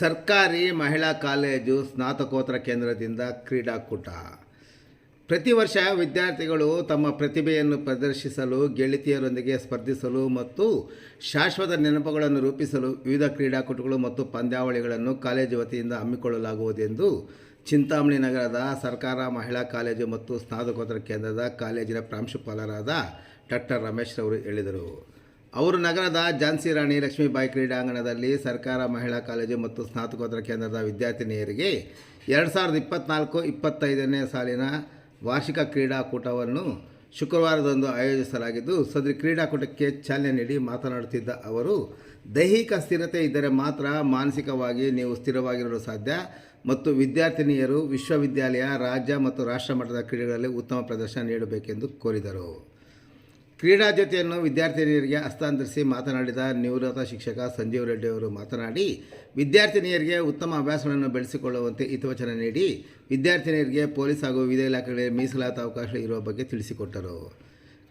ಸರ್ಕಾರಿ ಮಹಿಳಾ ಕಾಲೇಜು ಸ್ನಾತಕೋತ್ತರ ಕೇಂದ್ರದಿಂದ ಕ್ರೀಡಾಕೂಟ. ಪ್ರತಿ ವರ್ಷ ವಿದ್ಯಾರ್ಥಿಗಳು ತಮ್ಮ ಪ್ರತಿಭೆಯನ್ನು ಪ್ರದರ್ಶಿಸಲು, ಗೆಳತಿಯರೊಂದಿಗೆ ಸ್ಪರ್ಧಿಸಲು ಮತ್ತು ಶಾಶ್ವತ ನೆನಪುಗಳನ್ನು ರೂಪಿಸಲು ವಿವಿಧ ಕ್ರೀಡಾಕೂಟಗಳು ಮತ್ತು ಪಂದ್ಯಾವಳಿಗಳನ್ನು ಕಾಲೇಜು ವತಿಯಿಂದ ಹಮ್ಮಿಕೊಳ್ಳಲಾಗುವುದೆಂದು ಚಿಂತಾಮಣಿ ನಗರದ ಸರ್ಕಾರ ಮಹಿಳಾ ಕಾಲೇಜು ಮತ್ತು ಸ್ನಾತಕೋತ್ತರ ಕೇಂದ್ರದ ಕಾಲೇಜಿನ ಪ್ರಾಂಶುಪಾಲರಾದ ಡಾಕ್ಟರ್ ರಮೇಶ್ ರವರು ಹೇಳಿದರು. ಅವರು ನಗರದ ಝಾನ್ಸಿ ರಾಣಿ ಲಕ್ಷ್ಮೀಬಾಯಿ ಕ್ರೀಡಾಂಗಣದಲ್ಲಿ ಸರ್ಕಾರ, ಮಹಿಳಾ ಕಾಲೇಜು ಮತ್ತು ಸ್ನಾತಕೋತ್ತರ ಕೇಂದ್ರದ ವಿದ್ಯಾರ್ಥಿನಿಯರಿಗೆ ಎರಡು ಸಾವಿರದ ಇಪ್ಪತ್ತ್ನಾಲ್ಕು ಇಪ್ಪತ್ತೈದನೇ ಸಾಲಿನ ವಾರ್ಷಿಕ ಕ್ರೀಡಾಕೂಟವನ್ನು ಶುಕ್ರವಾರದಂದು ಆಯೋಜಿಸಲಾಗಿದ್ದು, ಸದರಿ ಕ್ರೀಡಾಕೂಟಕ್ಕೆ ಚಾಲನೆ ನೀಡಿ ಮಾತನಾಡುತ್ತಿದ್ದ ಅವರು, ದೈಹಿಕ ಸ್ಥಿರತೆ ಇದ್ದರೆ ಮಾತ್ರ ಮಾನಸಿಕವಾಗಿ ನೀವು ಸ್ಥಿರವಾಗಿರಲು ಸಾಧ್ಯ ಮತ್ತು ವಿದ್ಯಾರ್ಥಿನಿಯರು ವಿಶ್ವವಿದ್ಯಾಲಯ, ರಾಜ್ಯ ಮತ್ತು ರಾಷ್ಟ್ರ ಮಟ್ಟದ ಕ್ರೀಡೆಗಳಲ್ಲಿ ಉತ್ತಮ ಪ್ರದರ್ಶನ ನೀಡಬೇಕೆಂದು ಕೋರಿದರು. ಕ್ರೀಡಾ ಜೊತೆಯನ್ನು ವಿದ್ಯಾರ್ಥಿನಿಯರಿಗೆ ಹಸ್ತಾಂತರಿಸಿ ಮಾತನಾಡಿದ ನಿವೃತ್ತ ಶಿಕ್ಷಕ ಸಂಜೀವ್ ರೆಡ್ಡಿ ಅವರು ಮಾತನಾಡಿ, ವಿದ್ಯಾರ್ಥಿನಿಯರಿಗೆ ಉತ್ತಮ ಅಭ್ಯಾಸಗಳನ್ನು ಬೆಳೆಸಿಕೊಳ್ಳುವಂತೆ ಹಿತವಚನ ನೀಡಿ, ವಿದ್ಯಾರ್ಥಿನಿಯರಿಗೆ ಪೊಲೀಸ್ ಹಾಗೂ ವಿವಿಧ ಇಲಾಖೆಗಳಿಗೆ ಮೀಸಲಾತ ಅವಕಾಶ ಇರುವ ಬಗ್ಗೆ ತಿಳಿಸಿಕೊಟ್ಟರು.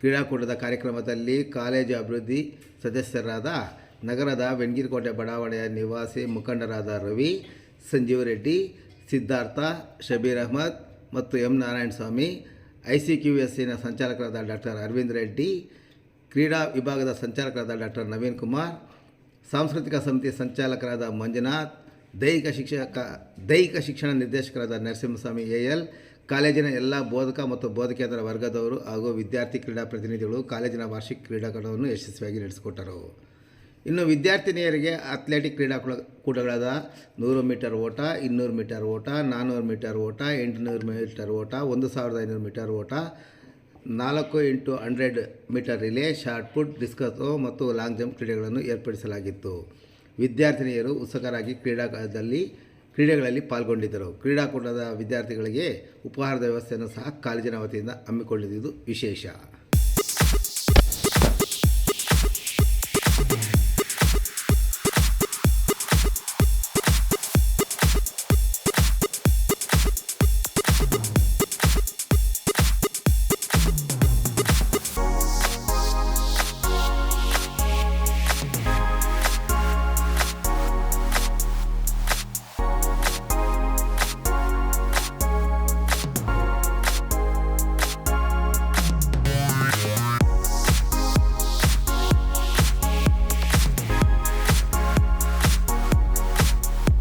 ಕ್ರೀಡಾಕೂಟದ ಕಾರ್ಯಕ್ರಮದಲ್ಲಿ ಕಾಲೇಜು ಅಭಿವೃದ್ಧಿ ಸದಸ್ಯರಾದ ನಗರದ ವೆಂಗಿರಕೋಟೆ ಬಡಾವಣೆಯ ನಿವಾಸಿ ಮುಖಂಡರಾದ ರವಿ, ಸಂಜೀವ್ ರೆಡ್ಡಿ, ಸಿದ್ಧಾರ್ಥ, ಶಬೀರ್ ಅಹ್ಮದ್ ಮತ್ತು M Narayana Swamy I C Q S ಸಿನ ಸಂಚಾಲಕರಾದ ಡಾಕ್ಟರ್ ಅರವಿಂದ್ ರೆಡ್ಡಿ, ಕ್ರೀಡಾ ವಿಭಾಗದ ಸಂಚಾಲಕರಾದ ಡಾಕ್ಟರ್ ನವೀನ್ ಕುಮಾರ್, ಸಾಂಸ್ಕೃತಿಕ ಸಮಿತಿ ಸಂಚಾಲಕರಾದ ಮಂಜುನಾಥ್, ದೈಹಿಕ ಶಿಕ್ಷಕ, ದೈಹಿಕ ಶಿಕ್ಷಣ ನಿರ್ದೇಶಕರಾದ ನರಸಿಂಹಸ್ವಾಮಿ ಎ ಎಲ್ ಕಾಲೇಜಿನ ಎಲ್ಲ ಬೋಧಕ ಮತ್ತು ಬೋಧಕೇತರ ವರ್ಗದವರು ಹಾಗೂ ವಿದ್ಯಾರ್ಥಿ ಕ್ರೀಡಾ ಪ್ರತಿನಿಧಿಗಳು ಕಾಲೇಜಿನ ವಾರ್ಷಿಕ ಕ್ರೀಡಾಕೂಟವನ್ನು ಯಶಸ್ವಿಯಾಗಿ ನಡೆಸಿಕೊಟ್ಟರು. ಇನ್ನು ವಿದ್ಯಾರ್ಥಿನಿಯರಿಗೆ ಅಥ್ಲೆಟಿಕ್ ಕ್ರೀಡಾಕೂಟ ಕೂಟಗಳಾದ ನೂರು ಮೀಟರ್ ಓಟ, ಇನ್ನೂರು ಮೀಟರ್ ಓಟ ನಾನ್ನೂರು ಮೀಟರ್ ಓಟ, ಎಂಟುನೂರು ಮೀಟರ್ ಓಟ, ಒಂದು ಸಾವಿರದ ಐನೂರು ಮೀಟರ್ ಓಟ, ನಾಲ್ಕು into hundred metre relay, short put, ಡಿಸ್ಕಸೋ ಮತ್ತು ಲಾಂಗ್ ಜಂಪ್ ಕ್ರೀಡೆಗಳನ್ನು ಏರ್ಪಡಿಸಲಾಗಿತ್ತು. ವಿದ್ಯಾರ್ಥಿನಿಯರು ಉತ್ಸುಕರಾಗಿ ಕ್ರೀಡಾದಲ್ಲಿ ಕ್ರೀಡೆಗಳಲ್ಲಿ ಪಾಲ್ಗೊಂಡಿದ್ದರು. ಕ್ರೀಡಾಕೂಟದ ವಿದ್ಯಾರ್ಥಿಗಳಿಗೆ ಉಪಹಾರದ ವ್ಯವಸ್ಥೆಯನ್ನು ಸಹ ಕಾಲೇಜಿನ ವತಿಯಿಂದ ಹಮ್ಮಿಕೊಂಡಿದ್ದು ವಿಶೇಷ.